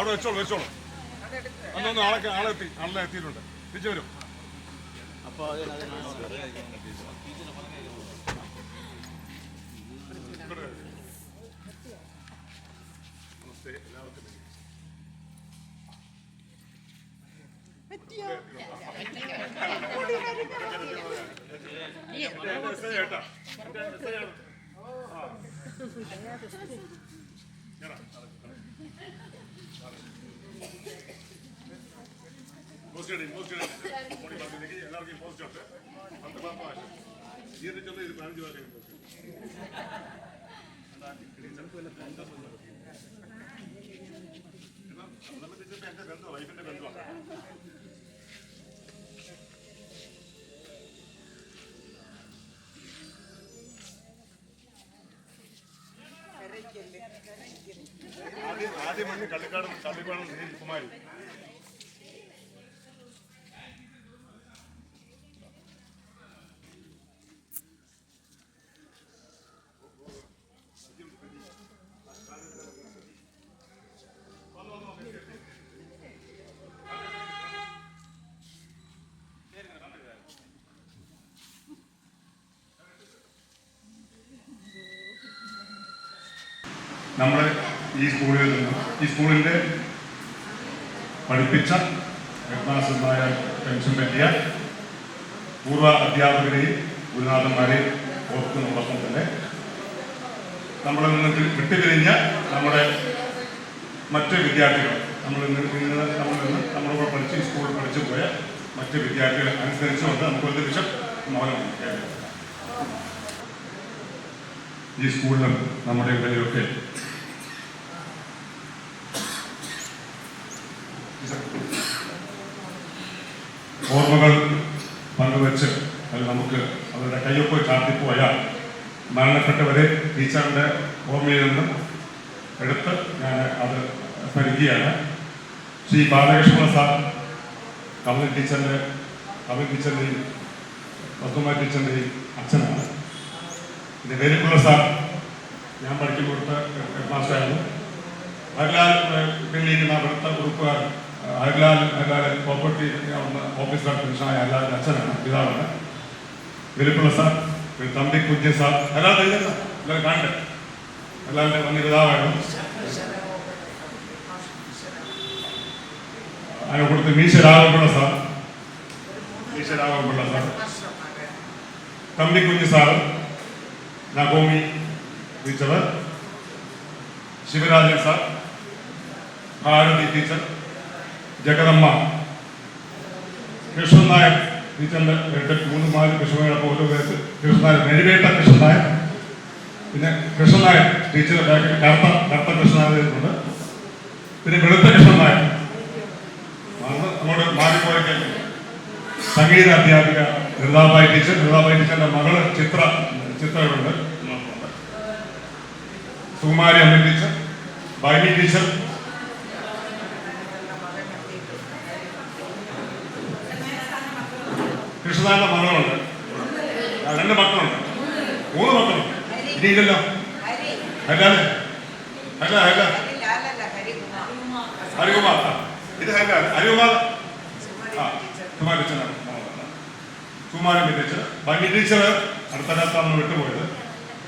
അവിടെ വെച്ചോളൂ വെച്ചോളൂ അന്നൊന്ന് ആളെ ആളെ എത്തി ആളെ എത്തിയിട്ടുണ്ട് തിരിച്ചു വരും. നമസ്തേ എല്ലാവർക്കും കേട്ടാ. കേറാ. പോസ്റ്റ് പോസ്റ്റ് എല്ലാവർക്കും പോസ്റ്റ് ഉണ്ട്. പത്ത്. ഇതിൽ ചെന്ന് ഇത് പതിനഞ്ച് സംബന്ധിച്ചിട്ട് എന്റെ ബന്ധമാണ്, വൈഫിന്റെ ബന്ധമാണ്. ആദ്യം ആദ്യം വന്ന് കള്ളിക്കാടും കള്ളിക്കാടും കുമാരി നമ്മൾ ഈ സ്കൂളിൽ നിന്ന് ഈ സ്കൂളിന്റെ പഠിപ്പിച്ച ഹെഡ്മാസ്റ്റർമാരെ പെൻഷൻ പറ്റിയ പൂർവ അധ്യാപകരെയും ഗുരുനാഥന്മാരെയും ഓർക്കുന്നതോടൊപ്പം തന്നെ നമ്മളിൽ നിന്ന് വിട്ടുപിരിഞ്ഞ നമ്മുടെ മറ്റ് വിദ്യാർത്ഥികൾ നമ്മൾ ഇന്ന് നമ്മളിൽ നിന്ന് നമ്മളിവിടെ പഠിച്ച് സ്കൂളിൽ പഠിച്ചു പോയ മറ്റ് വിദ്യാർത്ഥികളെ അനുസരിച്ചുകൊണ്ട് നമുക്കൊരു നിമിഷം മൗനം കേൾക്കാം ഈ സ്കൂളിലും നമ്മുടെ ഇവിടെയൊക്കെ ഓർമ്മകൾ പങ്കുവച്ച് അത് നമുക്ക് അവരുടെ കയ്യൊപ്പ് ചാർത്തിപ്പോയാൽ മരണപ്പെട്ടവരെ ടീച്ചറിന്റെ ഓർമ്മയിൽ നിന്നും എടുത്ത് ഞാൻ അത് സ്മരിക്കുകയാണ്. ശ്രീ ബാലകൃഷ്ണ സാർ കവിത ടീച്ചറിന്റെ കമൽ ടീച്ചറിന്റെയും വസുമ ടീച്ചറിന്റെയും അച്ഛനാണ്. പിന്നെ വേലിക്കുള്ള സാർ ഞാൻ പഠിക്കുമ്പോഴത്തെ ഹെഡ് മാസ്റ്ററായിരുന്നു ഹരിലാൽ പിന്നിരിക്കുന്ന അവിടുത്തെ ഗ്രൂപ്പുകാർ ഹരിലാൽ ഹരിലാൽ പ്രോപ്പർട്ടി ഓഫീസർ പെൻഷനായ ഹരിലാലിന്റെ അച്ഛനാണ് പിതാവാണ്. വേലിക്കുള്ള സാർ തമ്പി കുഞ്ഞ് സാർ. ഹരിലാൽ കഴിഞ്ഞ എല്ലാവരും കാണട്ടെ. ഹരിലാലിന്റെ വന്നി പിതാവായിരുന്നു അതിനെ കൊടുത്ത് മീശ രാഘവപിള്ള സാർ. മീശ രാഘവപിള്ള sir. Thampi Kunju sir. നഗോമി teacher Sivarajan sir. Bharathi teacher. Jagadamma Krishnan Nair ടീച്ചറിന്റെ രണ്ട് മൂന്ന് നാല് കൃഷ്ണനായർ ഓരോ പേര്. കൃഷ്ണനായർ കൃഷ്ണൻ നായർ. പിന്നെ കൃഷ്ണൻ നായർ ടീച്ചർ കറുത്ത കറുത്ത ഉണ്ട് പിന്നെ വെളുത്ത കൃഷ്ണൻ നായർ. അന്ന് അങ്ങോട്ട് മാറിപ്പോയൊക്കെ സംഗീത അധ്യാപിക ലളിതാബായി ടീച്ചർ ലളിതാബായി ടീച്ചറിന്റെ മകൾ ചിത്ര ചിത്രമുണ്ട് സുകുമാരി അമ്മ ടീച്ചർ ബൈബി ടീച്ചർ കൃഷ്ണനാഥന്റെ മകളുണ്ട് ആ, രണ്ട് മക്കളുണ്ട് മൂന്ന് മക്കളുണ്ട് ഇനിയില്ലല്ലോ ഹരിലാൽ. അല്ല അല്ല ഹരികുമാർ. ഇത് ഹരികുമാർ. ആ സുമാ ടീച്ചറാണ് സുമാരൻ ടീച്ചർ ഭംഗി ടീച്ചർ അടുത്ത കാലത്താണ് വിട്ടുപോയത്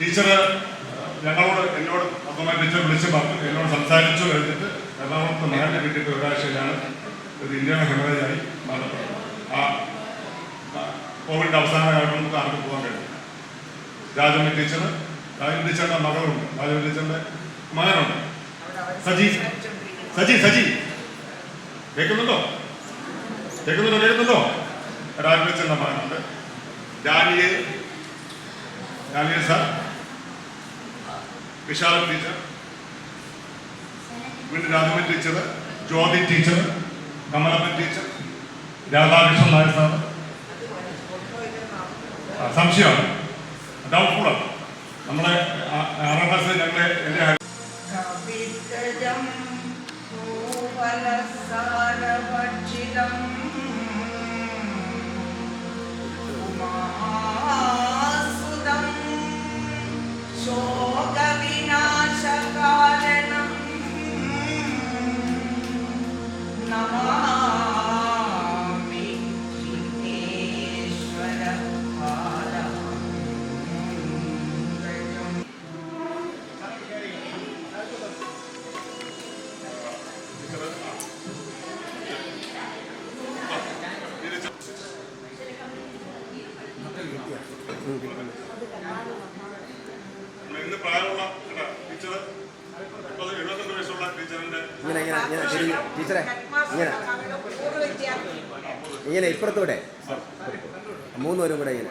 ടീച്ചർ ഞങ്ങളോട് എന്നോട് അപ്പമായി ടീച്ചർ വിളിച്ച് പറഞ്ഞു. എന്നോട് സംസാരിച്ചു കഴിഞ്ഞിട്ട് എറണാകുളത്ത് മകന്റെ വീട്ടിൽ ഒരാഴ്ചയിലാണ് ഒരു ഇന്ത്യൻ ഹെമറേജായി മരണപ്പെട്ടത്. ആ കോവിഡിന്റെ അവസാനമായിട്ട് നമുക്ക് ആർക്ക് പോകാൻ കഴിയും രാജമ്മ ടീച്ചർ ചേട്ടൻ മകളുണ്ട്. രാജമ്മ ടീച്ചറിന്റെ മകനുണ്ട്. സജി. സജി സജി കേൾക്കുന്നുണ്ടോ? കേൾക്കുന്നുണ്ടോ? കേൾക്കുന്നുണ്ടോ? Rajamma മകനുണ്ട്. Daniel Daniel sir Vishala teacher വീണ്ടും Raghavan teacher Jyothi teacher Kamalappan teacher Radhakrishnan Nair sir സംശയമാണ്. ഡൗട്ട്ഫുള്ളാണ് നമ്മുടെ ആ- ആറാം ക്ലാസ് ഞങ്ങളെ എന്റെ കവിതജം ഭൂഫലസാരഭക്ഷിതം പ്രായമുള്ള കേട്ടോ, ടീച്ചർ മുപ്പത് എഴുപത്തെട്ട് വയസ്സുള്ള ടീച്ചറിന്റെ ഇങ്ങനെ ഇങ്ങനെ ഇങ്ങനെ ടീച്ചറെ ഇങ്ങനെ. ഇങ്ങനെ ഇപ്പുറത്തൂടെ മൂന്നുപേരും കൂടെ ഇങ്ങനെ.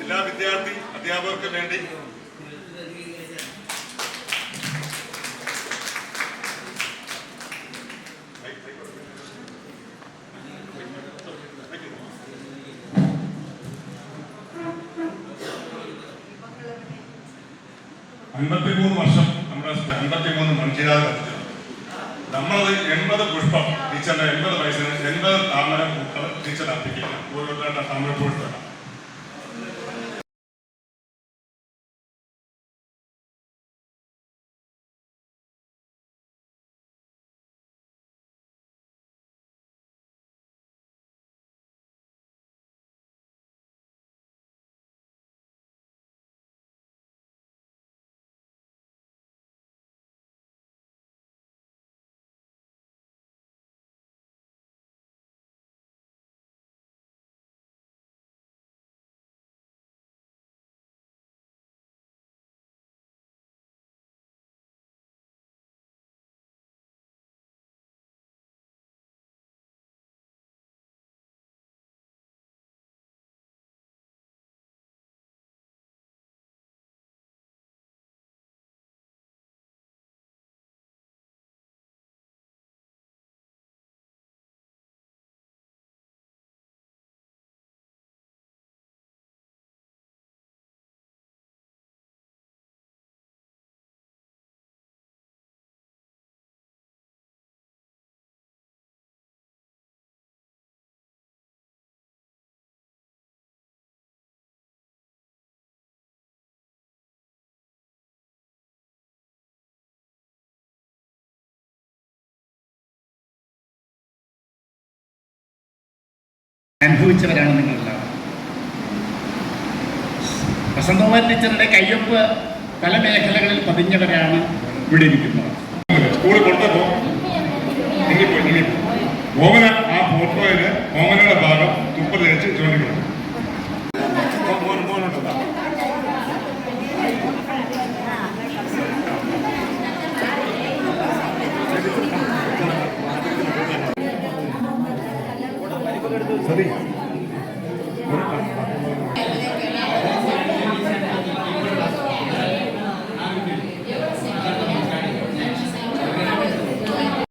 എല്ലാ വിദ്യാർത്ഥി അധ്യാപകർക്കും വേണ്ടി. അൻപത്തിമൂന്ന് വർഷം നമ്മുടെ അൻപത്തിമൂന്ന് മൺചിരാത് നമ്മളത് എൺപത് പുഷ്പം ടീച്ചറിന്റെ എൺപത് വയസ്സിന് എൺപത് താമര പൂക്കൾ ടീച്ചർ അർപ്പിക്കുക ഓരോരുത്തരുടെ താമര അനുഭവിച്ചവരാണ് നിങ്ങളെല്ലാം വസന്തകുമാർ ടീച്ചറുടെ കയ്യൊപ്പ് പല മേഖലകളിൽ പതിഞ്ഞവരാണ് ഇവിടെ ഇരിക്കുന്നത്. സ്കൂളിൽ കൊടുത്തപ്പോ ഓമന ആ ഫോട്ടോയിൽ ഓമനയുടെ ഭാഗം തുപ്പ തേച്ച് മോനുണ്ടോ Really?